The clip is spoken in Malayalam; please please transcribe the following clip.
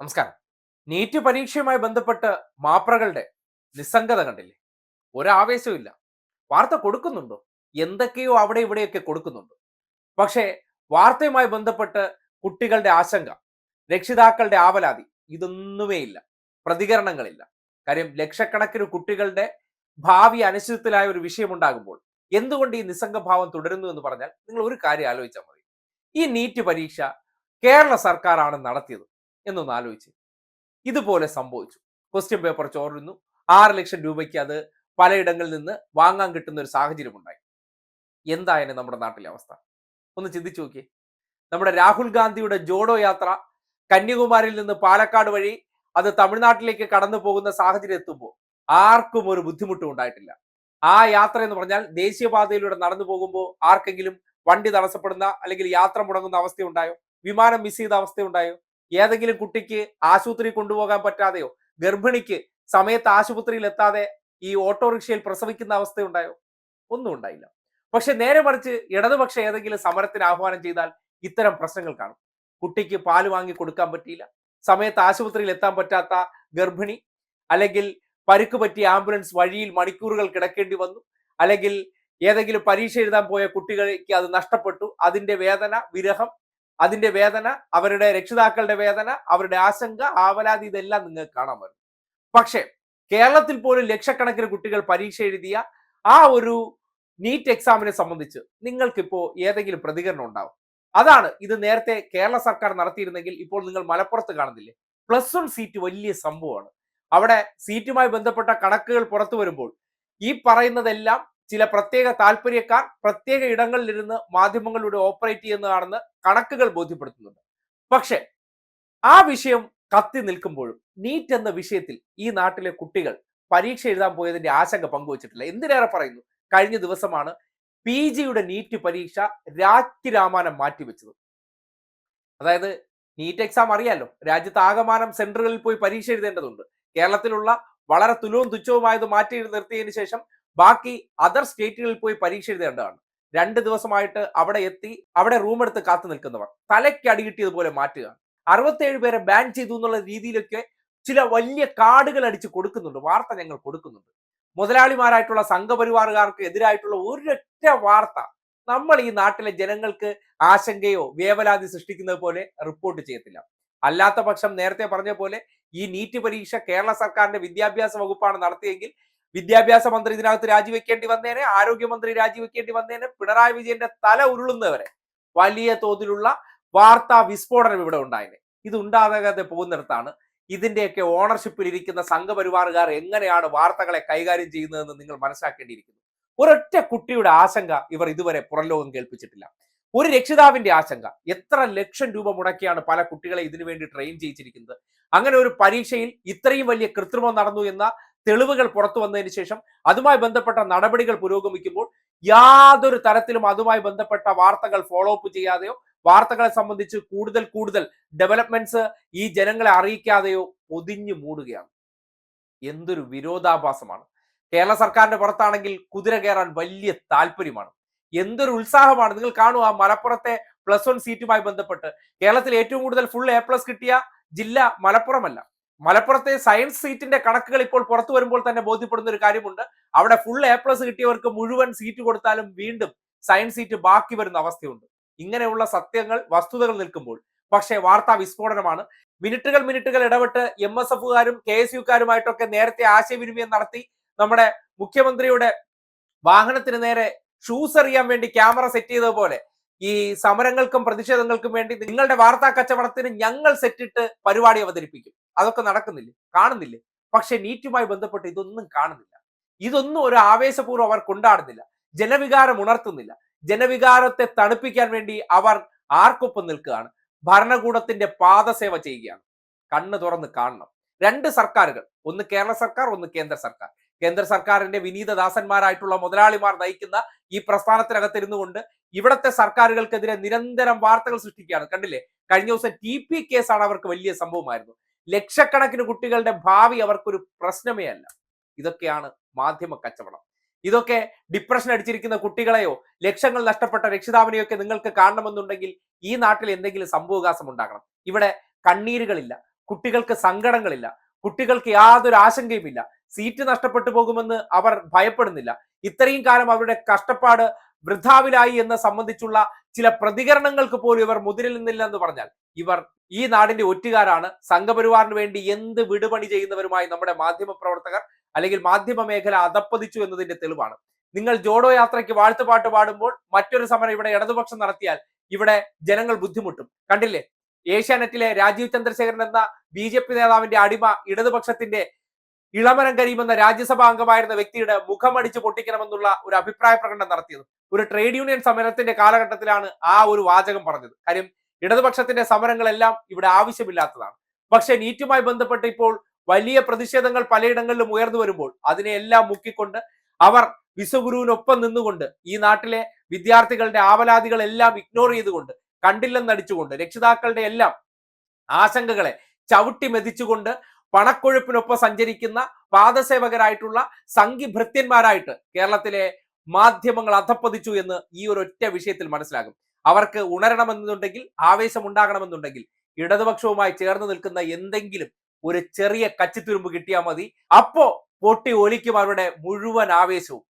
നമസ്കാരം. നീറ്റ് പരീക്ഷയുമായി ബന്ധപ്പെട്ട് മാപ്രകളുടെ നിസ്സംഗത കണ്ടില്ലേ? ഒരാവേശവും വാർത്ത കൊടുക്കുന്നുണ്ടോ? എന്തൊക്കെയോ അവിടെ ഇവിടെയൊക്കെ കൊടുക്കുന്നുണ്ട്. പക്ഷേ വാർത്തയുമായി ബന്ധപ്പെട്ട് കുട്ടികളുടെ ആശങ്ക രക്ഷിതാക്കളുടെ ആവലാതി ഇതൊന്നുമേ ഇല്ല. പ്രതികരണങ്ങളില്ല. കാര്യം ലക്ഷക്കണക്കിന് കുട്ടികളുടെ ഭാവി അനിശ്ചിതത്തിലായ ഒരു വിഷയമുണ്ടാകുമ്പോൾ എന്തുകൊണ്ട് ഈ നിസ്സംഗഭാവം തുടരുന്നു എന്ന് പറഞ്ഞാൽ നിങ്ങൾ ഒരു കാര്യം ആലോചിച്ചാൽ മതി. ഈ നീറ്റ് പരീക്ഷ കേരള സർക്കാരാണ് നടത്തിയത്. എന്നൊന്ന് ആലോചിച്ച് ഇതുപോലെ സംഭവിച്ചു. ക്വസ്റ്റ്യൻ പേപ്പർ ചോർന്നു. ആറ് ലക്ഷം രൂപയ്ക്ക് അത് പലയിടങ്ങളിൽ നിന്ന് വാങ്ങാൻ കിട്ടുന്ന ഒരു സാഹചര്യം ഉണ്ടായി എന്തായാലും നമ്മുടെ നാട്ടിലെ അവസ്ഥ? ഒന്ന് ചിന്തിച്ചു നോക്കിയേ. നമ്മുടെ രാഹുൽ ഗാന്ധിയുടെ ജോഡോ യാത്ര കന്യാകുമാരിയിൽ നിന്ന് പാലക്കാട് വഴി അത് തമിഴ്നാട്ടിലേക്ക് കടന്നു പോകുന്ന സാഹചര്യം എത്തുമ്പോൾ ആർക്കും ഒരു ബുദ്ധിമുട്ടും ഉണ്ടായിട്ടില്ല. ആ യാത്ര എന്ന് പറഞ്ഞാൽ ദേശീയപാതയിലൂടെ നടന്നു പോകുമ്പോൾ ആർക്കെങ്കിലും വണ്ടി തടസ്സപ്പെടുന്ന അല്ലെങ്കിൽ യാത്ര മുടങ്ങുന്ന അവസ്ഥ ഉണ്ടായോ വിമാനം മിസ് ചെയ്ത അവസ്ഥ ഉണ്ടായോ ഏതെങ്കിലും കുട്ടിക്ക് ആശുപത്രി കൊണ്ടുപോകാൻ പറ്റാതെയോ? ഗർഭിണിക്ക് സമയത്ത് ആശുപത്രിയിൽ എത്താതെ ഈ ഓട്ടോറിക്ഷയിൽ പ്രസവിക്കുന്ന അവസ്ഥയുണ്ടായോ? ഒന്നും ഉണ്ടായില്ല. പക്ഷെ നേരെ മറിച്ച് ഇടതുപക്ഷം ഏതെങ്കിലും സമരത്തിന് ആഹ്വാനം ചെയ്താൽ ഇത്തരം പ്രശ്നങ്ങൾ കാണും. കുട്ടിക്ക് പാൽ വാങ്ങി കൊടുക്കാൻ പറ്റിയില്ല. സമയത്ത് ആശുപത്രിയിൽ എത്താൻ പറ്റാത്ത ഗർഭിണി അല്ലെങ്കിൽ പരുക്ക് പറ്റിയ ആംബുലൻസ് വഴിയിൽ മണിക്കൂറുകൾ കിടക്കേണ്ടി വന്നു. അല്ലെങ്കിൽ ഏതെങ്കിലും പരീക്ഷ എഴുതാൻ പോയ കുട്ടികൾക്ക് അത് നഷ്ടപ്പെട്ടു. അതിന്റെ വേദന വിരഹം അതിന്റെ വേദന അവരുടെ രക്ഷിതാക്കളുടെ വേദന അവരുടെ ആശങ്ക ആവലാതി ഇതെല്ലാം നിങ്ങൾക്ക് കാണാൻ പറ്റും. പക്ഷേ കേരളത്തിൽ പോലും ലക്ഷക്കണക്കിന് കുട്ടികൾ പരീക്ഷ എഴുതിയ ആ ഒരു നീറ്റ് എക്സാമിനെ സംബന്ധിച്ച് നിങ്ങൾക്കിപ്പോ ഏതെങ്കിലും പ്രതികരണം ഉണ്ടാവും. അതാണ് ഇത് നേരത്തെ കേരള സർക്കാർ നടത്തിയിരുന്നെങ്കിൽ ഇപ്പോൾ നിങ്ങൾ മലപ്പുറത്ത് കാണുന്നില്ലേ? പ്ലസ് വൺ സീറ്റ് വലിയ സംഭവമാണ്. അവിടെ സീറ്റുമായി ബന്ധപ്പെട്ട കണക്കുകൾ പുറത്തു വരുമ്പോൾ ഈ പറയുന്നതെല്ലാം ചില പ്രത്യേക താല്പര്യക്കാർ പ്രത്യേക ഇടങ്ങളിലിരുന്ന് മാധ്യമങ്ങളിലൂടെ ഓപ്പറേറ്റ് ചെയ്യുന്നതാണെന്ന് കണക്കുകൾ ബോധ്യപ്പെടുത്തുന്നുണ്ട്. പക്ഷെ ആ വിഷയം കത്തി നിൽക്കുമ്പോഴും നീറ്റ് എന്ന വിഷയത്തിൽ ഈ നാട്ടിലെ കുട്ടികൾ പരീക്ഷ എഴുതാൻ പോയതിന്റെ ആശങ്ക പങ്കുവച്ചിട്ടില്ല. എന്തിനേറെ പറയുന്നു? കഴിഞ്ഞ ദിവസമാണ് പി ജിയുടെ നീറ്റ് പരീക്ഷ രാജ്യ രാമാനം മാറ്റിവെച്ചത്. അതായത് നീറ്റ് എക്സാം അറിയാലോ? രാജ്യത്ത് ആകമാനം സെന്ററുകളിൽ പോയി പരീക്ഷ എഴുതേണ്ടതുണ്ട്. കേരളത്തിലുള്ള വളരെ തുലവും തുച്ഛവുമായത് മാറ്റി നിർത്തിയതിനു ശേഷം ബാക്കി അതർ സ്റ്റേറ്റുകളിൽ പോയി പരീക്ഷ എഴുതേണ്ടതാണ്. രണ്ട് ദിവസമായിട്ട് അവിടെ എത്തി അവിടെ റൂം എടുത്ത് കാത്തു നിൽക്കുന്നവർ. തലയ്ക്ക് അടികിട്ടിയതുപോലെ മാറ്റുക. അറുപത്തേഴ് പേരെ ബാൻ ചെയ്തു എന്നുള്ള രീതിയിലൊക്കെ ചില വലിയ കാർഡുകൾ അടിച്ച് കൊടുക്കുന്നുണ്ട് വാർത്ത ഞങ്ങൾ കൊടുക്കുന്നുണ്ട്. മുതലാളിമാരായിട്ടുള്ള സംഘപരിവാറുകാർക്ക് എതിരായിട്ടുള്ള ഒരൊറ്റ വാർത്ത നമ്മൾ ഈ നാട്ടിലെ ജനങ്ങൾക്ക് ആശങ്കയോ വേവലാതി സൃഷ്ടിക്കുന്നത് പോലെ റിപ്പോർട്ട് ചെയ്യത്തില്ല. അല്ലാത്ത പക്ഷം നേരത്തെ പറഞ്ഞ പോലെ ഈ നീറ്റ് പരീക്ഷ കേരള സർക്കാരിന്റെ വിദ്യാഭ്യാസ വകുപ്പാണ് നടത്തിയെങ്കിൽ വിദ്യാഭ്യാസ മന്ത്രി ഇതിനകത്ത് രാജിവെക്കേണ്ടി വന്നേനെ ആരോഗ്യമന്ത്രി രാജിവെക്കേണ്ടി വന്നേനെ പിണറായി വിജയന്റെ തല ഉരുളുന്നവരെ വലിയ തോതിലുള്ള വാർത്താ വിസ്ഫോടനം ഇവിടെ ഉണ്ടായിനെ. ഇത് ഉണ്ടാകാതെ പോകുന്നിടത്താണ് ഇതിന്റെയൊക്കെ ഓണർഷിപ്പിൽ ഇരിക്കുന്ന സംഘപരിവാറുകാർ എങ്ങനെയാണ് വാർത്തകളെ കൈകാര്യം ചെയ്യുന്നതെന്ന് നിങ്ങൾ മനസ്സിലാക്കേണ്ടിയിരിക്കുന്നു. ഒരൊറ്റ കുട്ടിയുടെ ആശങ്ക ഇവർ ഇതുവരെ പുറലോകം കേൾപ്പിച്ചിട്ടില്ല. ഒരു രക്ഷിതാവിന്റെ ആശങ്ക എത്ര ലക്ഷം രൂപ മുടക്കിയാണ് പല കുട്ടികളെ ഇതിനു വേണ്ടി ട്രെയിൻ ചെയ്യിച്ചിരിക്കുന്നത്? അങ്ങനെ ഒരു പരീക്ഷയിൽ ഇത്രയും വലിയ കൃത്രിമം നടന്നു എന്ന തെളിവുകൾ പുറത്തു വന്നതിന് ശേഷം അതുമായി ബന്ധപ്പെട്ട നടപടികൾ പുരോഗമിക്കുമ്പോൾ യാതൊരു തരത്തിലും അതുമായി ബന്ധപ്പെട്ട വാർത്തകൾ ഫോളോ അപ്പ് ചെയ്യാതെയോ വാർത്തകളെ സംബന്ധിച്ച് കൂടുതൽ കൂടുതൽ ഡെവലപ്മെന്റ്സ് ഈ ജനങ്ങളെ അറിയിക്കാതെയോ പൊതിഞ്ഞു മൂടുകയാണ്. എന്തൊരു വിരോധാഭാസമാണ്. കേരള സർക്കാരിന്റെ പുറത്താണെങ്കിൽ കുതിര കയറാൻ വലിയ താല്പര്യമാണ്. എന്തൊരു ഉത്സാഹമാണ്. നിങ്ങൾ കാണുക മലപ്പുറത്തെ പ്ലസ് വൺ സീറ്റുമായി ബന്ധപ്പെട്ട് കേരളത്തിൽ ഏറ്റവും കൂടുതൽ ഫുൾ എ പ്ലസ് കിട്ടിയ ജില്ല മലപ്പുറമല്ല. മലപ്പുറത്തെ സയൻസ് സീറ്റിന്റെ കണക്കുകൾ ഇപ്പോൾ പുറത്തു വരുമ്പോൾ തന്നെ ബോധ്യപ്പെടുന്ന ഒരു കാര്യമുണ്ട്. അവിടെ ഫുൾ എ പ്ലസ് കിട്ടിയവർക്ക് മുഴുവൻ സീറ്റ് കൊടുത്താലും വീണ്ടും സയൻസ് സീറ്റ് ബാക്കി വരുന്ന അവസ്ഥയുണ്ട്. ഇങ്ങനെയുള്ള സത്യങ്ങൾ വസ്തുതകൾ നിൽക്കുമ്പോൾ. പക്ഷേ വാർത്താ വിസ്ഫോടനമാണ്. മിനിറ്റുകൾ മിനിറ്റുകൾ ഇടപെട്ട് എം എസ് എഫുകാരും കെ എസ് യുക്കാരുമായിട്ടൊക്കെ നേരത്തെ ആശയവിനിമയം നടത്തി നമ്മുടെ മുഖ്യമന്ത്രിയുടെ വാഹനത്തിന് നേരെ ഷൂസ് അറിയാൻ വേണ്ടി ക്യാമറ സെറ്റ് ചെയ്തതുപോലെ ഈ സമരങ്ങൾക്കും പ്രതിഷേധങ്ങൾക്കും വേണ്ടി നിങ്ങളുടെ വാർത്താ കച്ചവടത്തിന് ഞങ്ങൾ സെറ്റിട്ട് പരിപാടി അവതരിപ്പിക്കും. അതൊക്കെ നടക്കുന്നില്ല? കാണുന്നില്ലേ? പക്ഷെ നീറ്റുമായി ബന്ധപ്പെട്ട് ഇതൊന്നും കാണുന്നില്ല. ഇതൊന്നും ഒരു ആവേശപൂർവം അവർ കൊണ്ടാടുന്നില്ല ജനവികാരം ഉണർത്തുന്നില്ല. ജനവികാരത്തെ തണുപ്പിക്കാൻ വേണ്ടി അവർ ആർക്കൊപ്പം നിൽക്കുകയാണ്. ഭരണകൂടത്തിന്റെ പാദസേവ ചെയ്യുകയാണ്. കണ്ണ് തുറന്ന് കാണണം. രണ്ട് സർക്കാരുകൾ. ഒന്ന് കേരള സർക്കാർ ഒന്ന് കേന്ദ്ര സർക്കാർ. കേന്ദ്ര സർക്കാരിന്റെ വിനീതദാസന്മാരായിട്ടുള്ള മുതലാളിമാർ നയിക്കുന്ന ഈ പ്രസ്ഥാനത്തിനകത്തിരുന്നു കൊണ്ട് ഇവിടത്തെ സർക്കാരുകൾക്കെതിരെ നിരന്തരം വാർത്തകൾ സൃഷ്ടിക്കുകയാണ്. കണ്ടില്ലേ? കഴിഞ്ഞ ദിവസം ടി പി കേസാണ് അവർക്ക് വലിയ സംഭവമായിരുന്നു. ലക്ഷക്കണക്കിന് കുട്ടികളുടെ ഭാവി അവർക്കൊരു പ്രശ്നമേ അല്ല. ഇതൊക്കെയാണ് മാധ്യമ കച്ചവടം. ഇതൊക്കെ ഡിപ്രഷൻ അടിച്ചിരിക്കുന്ന കുട്ടികളെയോ ലക്ഷങ്ങൾ നഷ്ടപ്പെട്ട രക്ഷിതാവിനെയൊക്കെ നിങ്ങൾക്ക് കാണണമെന്നുണ്ടെങ്കിൽ ഈ നാട്ടിൽ എന്തെങ്കിലും സംഭവകാസം ഉണ്ടാകണം. ഇവിടെ കണ്ണീരുകളില്ല. കുട്ടികൾക്ക് സങ്കടങ്ങളില്ല. കുട്ടികൾക്ക് യാതൊരു ആശങ്കയുമില്ല. സീറ്റ് നഷ്ടപ്പെട്ടു പോകുമെന്ന് അവർ ഭയപ്പെടുന്നില്ല. ഇത്രയും കാലം അവരുടെ കഷ്ടപ്പാട് വൃഥാവിലായി എന്ന് സംബന്ധിച്ചുള്ള ചില പ്രതികരണങ്ങൾക്ക് പോലും ഇവർ മുതിരുന്നില്ല എന്ന് പറഞ്ഞാൽ ഇവർ ഈ നാടിന്റെ ഒറ്റുകാരാണ്. സംഘപരിവാറിന് വേണ്ടി എന്ത് വിടുപണി ചെയ്യുന്നവരുമായി നമ്മുടെ മാധ്യമ പ്രവർത്തകർ അല്ലെങ്കിൽ മാധ്യമ മേഖല അതപ്പതിച്ചു എന്നതിന്റെ തെളിവാണ്. നിങ്ങൾ ജോഡോ യാത്രയ്ക്ക് വാഴ്ത്തുപാട്ട് പാടുമ്പോൾ മറ്റൊരു സമരം ഇവിടെ ഇടതുപക്ഷം നടത്തിയാൽ ഇവിടെ ജനങ്ങൾ ബുദ്ധിമുട്ടും. കണ്ടില്ലേ? ഏഷ്യാനെറ്റിലെ രാജീവ് ചന്ദ്രശേഖരൻ എന്ന ബി നേതാവിന്റെ അടിമ ഇടതുപക്ഷത്തിന്റെ ഇളമരം കരിയുമെന്ന രാജ്യസഭാ അംഗമായിരുന്ന വ്യക്തിയുടെ മുഖമടിച്ച് പൊട്ടിക്കണമെന്നുള്ള ഒരു അഭിപ്രായ പ്രകടനം നടത്തിയത്. ഒരു ട്രേഡ് യൂണിയൻ സമരത്തിന്റെ കാലഘട്ടത്തിലാണ് ആ ഒരു വാചകം പറഞ്ഞത്. കാര്യം ഇടതുപക്ഷത്തിന്റെ സമരങ്ങളെല്ലാം ഇവിടെ ആവശ്യമില്ലാത്തതാണ്. പക്ഷെ നീറ്റുമായി ബന്ധപ്പെട്ട് ഇപ്പോൾ വലിയ പ്രതിഷേധങ്ങൾ പലയിടങ്ങളിലും ഉയർന്നു വരുമ്പോൾ അതിനെല്ലാം മുക്കിക്കൊണ്ട് അവർ വിശ്വഗുരുവിനൊപ്പം നിന്നുകൊണ്ട് ഈ നാട്ടിലെ വിദ്യാർത്ഥികളുടെ ആവലാതികളെല്ലാം ഇഗ്നോർ ചെയ്തുകൊണ്ട് കണ്ടില്ലെന്നടിച്ചുകൊണ്ട് രക്ഷിതാക്കളുടെ എല്ലാം ആശങ്കകളെ ചവിട്ടി മെതിച്ചുകൊണ്ട് പണക്കൊഴുപ്പിനൊപ്പം സഞ്ചരിക്കുന്ന പാദസേവകരായിട്ടുള്ള സംഘിഭൃത്യന്മാരായിട്ട് കേരളത്തിലെ മാധ്യമങ്ങൾ അധപ്പതിച്ചു എന്ന് ഈ ഒരു ഒറ്റ വിഷയത്തിൽ മനസ്സിലാകും. അവർക്ക് ഉണരണമെന്നുണ്ടെങ്കിൽ ആവേശം ഉണ്ടാകണമെന്നുണ്ടെങ്കിൽ ഇടതുപക്ഷവുമായി ചേർന്ന് നിൽക്കുന്ന എന്തെങ്കിലും ഒരു ചെറിയ കച്ചിത്തുരുമ്പ് കിട്ടിയാൽ മതി. അപ്പോ പൊട്ടി ഒലിക്കും അവരുടെ മുഴുവൻ ആവേശവും.